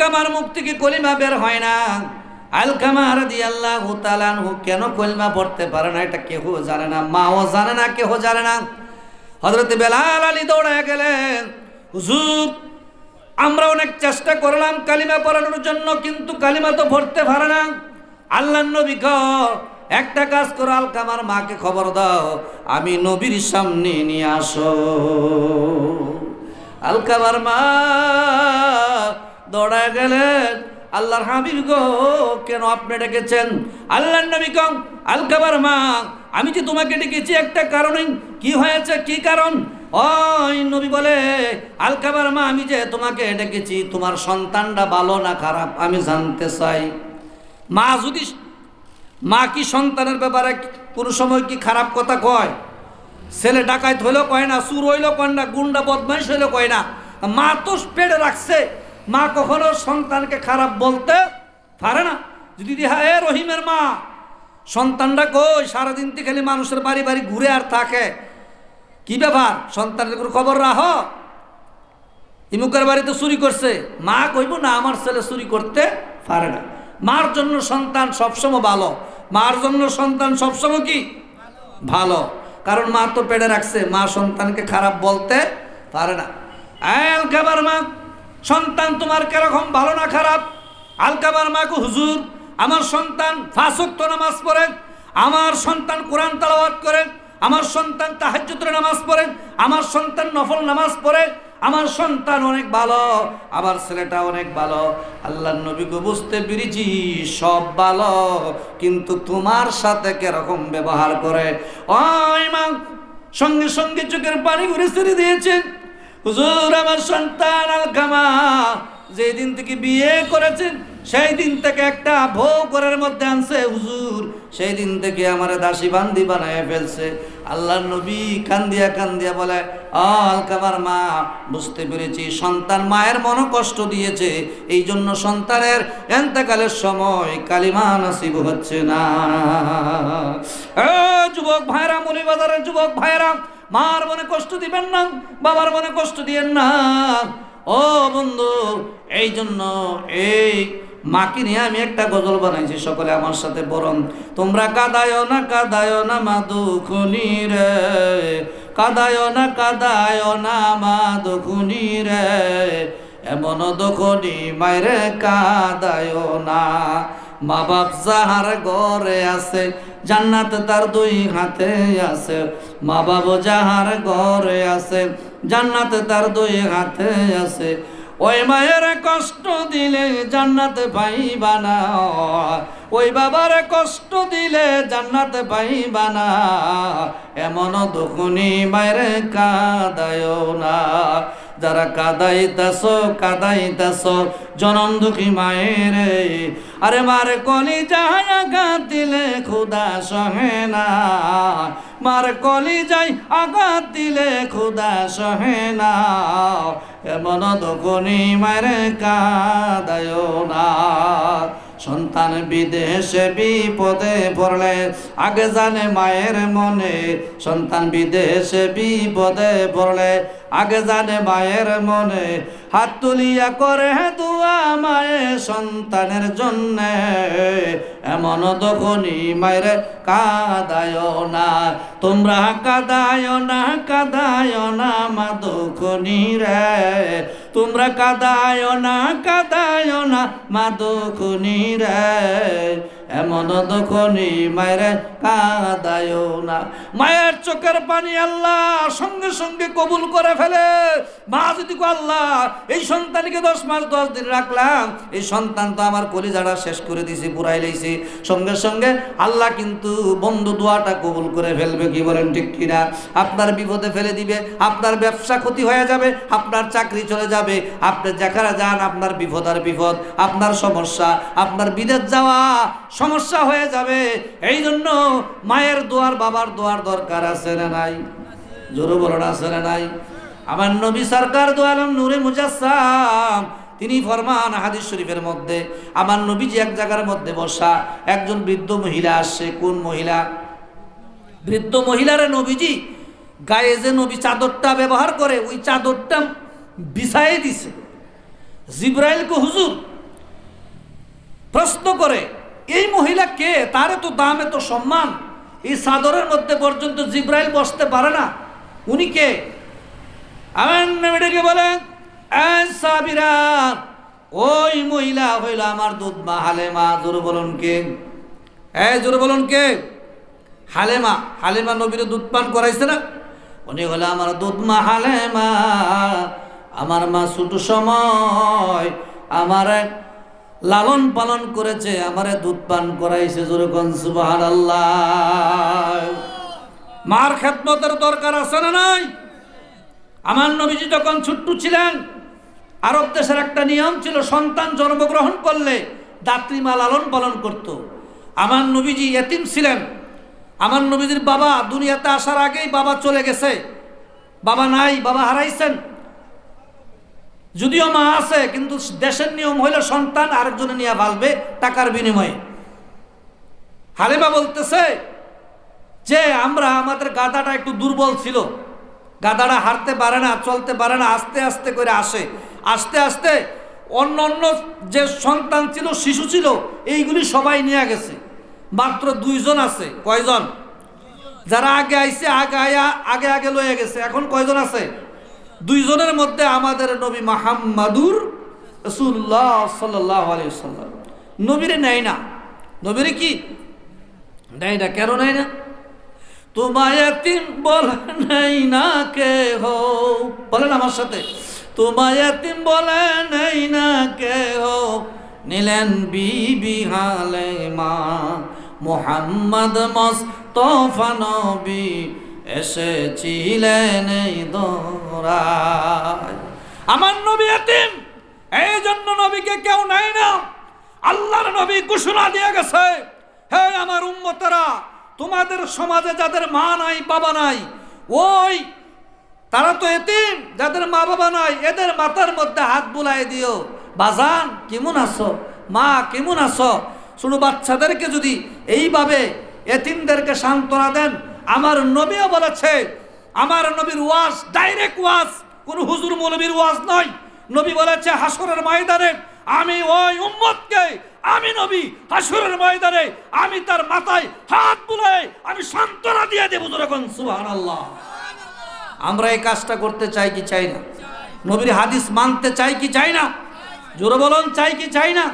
আলকামার মুখ থেকে কলিমা বের হয় না। আলকামা রাদি আল্লাহ তালানহু কেন কলিমা পড়তে পারে না? এটা কেহ জানে না, মাও জানে না, কেহ জানে না। হজরত বেলাল আলী দৌড়ায় গেলেন। হুজুর, আমরা অনেক চেষ্টা করলাম কালিমা পড়ানোর জন্য, কিন্তু কালিমা তো পড়তে পারে না। আল্লাহ নবী একটা কাজ করো, আলকামার মাকে খবর দাও, আমি নবীর সামনে নিয়ে আসো। আলকামার মা দৌড়ায় গেলেন। আল্লাহর হাবিব গো, কেন আপনি ডেকেছেন? আল্লাহর নবী কম আলকাবার মা, আমি যে তোমাকে ডেকেছি একটা কারণে কি হয়েছে? কি কারণ? ওই নবী বলে আলকাবার মা, আমি যে তোমাকে ডেকেছি, তোমার সন্তানটা ভালো না খারাপ, আমি জানতে চাই। মা যদি, মা কি সন্তানের ব্যাপারে কোনো সময় কি খারাপ কথা কয়? ছেলে ডাকাত হইলেও কয় না সুর হইলেও কয় না, গুন্ডা বদমাইশ হইলেও কয় না? মা তো পেড়ে রাখছে। মা কখনো সন্তানকে খারাপ বলতে পারে না। যদি দেখা, এ রহিমের মা সন্তানটা কই? সারাদিন তো খালি মানুষের বাড়ি বাড়ি ঘুরে আর থাকে। কি ব্যাপার? সন্তানের কোনো খবর রাহ ইমুকের বাড়িতে চুরি করছে। মা কইব, না, আমার ছেলে চুরি করতে পারে না। মার জন্য সন্তান সবসময় ভালো। মার জন্য সন্তান সবসময় কি? ভালো। কারণ মা তো পেড়ে রাখছে। মা সন্তানকে খারাপ বলতে পারে না। আলকাবার মা সন্তান তোমার কীরকম ভালো না খারাপ? আলকাবার মাকে হুজুর, আমার সন্তান ফাঁসক্ত নামাজ পড়ে, আমার সন্তান কোরআন তালাওয়াত করে, আমার সন্তান তাহাজ্জুদের নামাজ পড়ে, আমার সন্তান নফল নামাজ পড়ে, আমার সন্তান অনেক ভালো, আমার ছেলেটা অনেক ভালো, আল্লাহ নবীকে বুঝতে পেরেছি সব ভালো, কিন্তু তোমার সাথে কীরকম ব্যবহার করে। মা সঙ্গে সঙ্গে চোখের পানি ঘুরে ছেড়ে দিয়েছেন হুজুর আমার সন্তান আলকামা যেই দিন থেকে বিয়ে করেছেন সেই দিন থেকে একটা বউ ঘরের মধ্যে আনছে। হুজুর সেই দিন থেকে আমার দাসী বান্দি বানায় ফেলছে। আল্লাহ নবী কান্দিয়া কান্দিয়া বলে "আ, আলকামার মা বুঝতে পেরেছি সন্তান মায়ের মনে কষ্ট দিয়েছে। এই জন্য সন্তানের এন্তেকালের সময় কালিমা নসিব হচ্ছে না। যুবক ভাইরা মলিবাজারের যুবক ভাইরা মার মনে কষ্ট দিবেন না, বাবার মনে কষ্ট দিয়েন না। ও বন্ধু এই জন্য এই মাকে নিয়ে আমি একটা গজল বানাইছি, সকলে আমার সাথে বরং তোমরা কাদায় না কাদায় না মা দুখুনি রে। কাদায় না কাদায় না মা দুখুনি রে। এমন দুখনি মায়েরে কাদায় না। মা বাপ যাহার ঘরে আছে, জান্নাত তার দুই হাতে আছে। মা বাপ যাহার ঘরে আছে, জান্নাত তার দুই হাতে আছে। ওই মায়ের কষ্ট দিলে জান্নাত পাইবা না। ওই বাবার কষ্ট দিলে জান্নাত পাইবা না। এমন দুখুনি মায়ের কাদায় না। যারা কাদাইতাছ কাদাইতাছ, জনম দুঃখী মায়ের। আরে মার কলি যাই আঘাত দিলে খুদা সহে না। মার কলি যাই আঘাত দিলে খুদা সহে না। এমন দোকনি মায়ের কাদায় না। সন্তান বিদেশে বিপদে পড়লে, আগে জানে মায়ের মনে, সন্তান বিদেশে বিপদে পড়লে, আগে জানে মায়ের মনে, হাত তুলিয়া করে দুয়া মায়ে সন্তানের জন্যে। এমন দখনি মায়ের কাদায় না, তোমরা কাদায় না কাদায় না মা দখনি রে। তোমরা কাদায় না কাদায় না মা দখনি রে এমন দখনি মায়ের না। মায়ের চোখের পানি আল্লাহ সঙ্গে সঙ্গে কবুল করে ফেলে। মা যদি আল্লাহ, এই সন্তানকে দশ মাস, দশ দিন রাখলাম, এই সন্তান তো আমার কলিজাটা শেষ করে দিয়েছি, পুরাই লাইছি। সঙ্গে সঙ্গে আল্লাহ কিন্তু বন্ধু দোয়াটা কবুল করে ফেলবে, কি বলেন ঠিক কিনা? আপনার বিপদে ফেলে দিবে, আপনার ব্যবসা ক্ষতি হয়ে যাবে, আপনার চাকরি চলে যাবে, আপনি যেখানে যান, আপনার বিপদ আর বিপদ, আপনার সমস্যা, আপনার বিদেশ যাওয়া সমস্যা হয়ে যাবে। এই জন্য মায়ের দোয়ার, বাবার দোয়ার দরকার আছে না নাই? জোরে বলুন, আছে না নাই? আমার নবী সরকার দো আলম নূরে মুজাসসাম, তিনি ফরমান হাদিস শরীফের মধ্যে, আমার নবীজি এক জায়গার মধ্যে বসা, একজন বৃদ্ধ মহিলা আসছে। কোন মহিলা? বৃদ্ধ মহিলারে নবীজি গায়ে যে নবী চাদরটা ব্যবহার করে, ওই চাদরটা বিছাই দিছে। জিব্রাইলকে হুজুর প্রশ্ন করে এই মহিলা কে? তার তো দাম, এত সম্মান। এই চাদরের মধ্যে পর্যন্ত জিব্রাইল বসতে পারে না। উনি কে? আমার নবীটাকে বলেন "এই সাবিরা, ওই মহিলা হইল আমার দুধ মা হালেমা। জোর বলুন কে? এই জোর বলুন কে? হালেমা হালেমা নবীর দুধ পান করাইছে না? উনি হলো আমার দুধ মা হালেমা। আমার মা ছোট সময়, আমার লালন পালন করেছে, আমারে দুধ পান করাইছে আল্লাহ মার খেদমতের দরকার আছে না নাই? আমার নবীজি যখন ছোট্ট ছিলেন, আরব দেশের একটা নিয়ম ছিল, সন্তান জন্মগ্রহণ করলে দাত্রীমা লালন পালন করত। আমার নবীজি এতিম ছিলেন। আমার নবীজির বাবা দুনিয়াতে আসার আগেই বাবা চলে গেছে। বাবা নাই, বাবা হারাইছেন। যদিও মা আছে, কিন্তু দেশের নিয়ম হইল সন্তান আরেকজনে নিয়ে ভালবে টাকার বিনিময়ে। হালিমা বলতেছে যে, আমরা, আমাদের গাদাটা একটু দুর্বল ছিল। গাদাটা হারতে পারে না, চলতে পারে না, আস্তে আস্তে করে আসে। আস্তে আস্তে অন্য অন্য যে সন্তান ছিল, শিশু ছিল, এইগুলি সবাই নিয়ে গেছে। মাত্র দুইজন আছে। কয়জন? যারা আগে আইছে, আগে আয়া, আগে আগে লয়ে গেছে। এখন কয়জন আছে? দুইজনের মধ্যে আমাদের নবী মাহাম্মাদুর রসুল্লাহ সাল্লাহ আলিয়াল্লাম নবীরে নেয় না। নবীরে কি? নেয় না। কেন নেয় না? তোমায় বলে নেই না কে হো বলেন আমার সাথে। তোমায় বলে নেই না কে হো নিলেন বিবি হালে মা মোহাম্মদ মস্তফা নবী এসেছিলেন এই দোরায় আমার নবী এতিম, এই জন্য নবীকে কেউ নাই না। আল্লাহর নবী ঘোষণা দিয়ে গেছে, হে আমার উম্মতেরা, তোমাদের সমাজে যাদের মা নাই, বাবা নাই, ওই তারা তো এতিম, যাদের মা বাবা নাই, এদের মাথার মধ্যে হাত বুলাই দিও। বাজান, কেমন আছো? মা, কেমন আছো? শুনো, বাচ্চাদেরকে যদি এইভাবে এতিমদেরকে সান্ত্বনা দেন আমার নবীও বলেছে, আমার নবীর ওয়াজ ডাইরেক্ট ওয়াজ, কোন হুজুর মৌলবীর ওয়াজ নয়। নবী বলেছে হাসরের ময়দানে আমি ওই উম্মতকে, আমি নবী হাসরের ময়দানে আমি তার মাথায় হাত বুলাই আমি সান্ত্বনা দিয়ে দেবো যখন সুবহানাল্লাহ। আমরা এই কাজটা করতে চাই কি চাই না? নবীর হাদিস মানতে চাই কি চাই না? জোরে বলুন, চাই কি চাই না?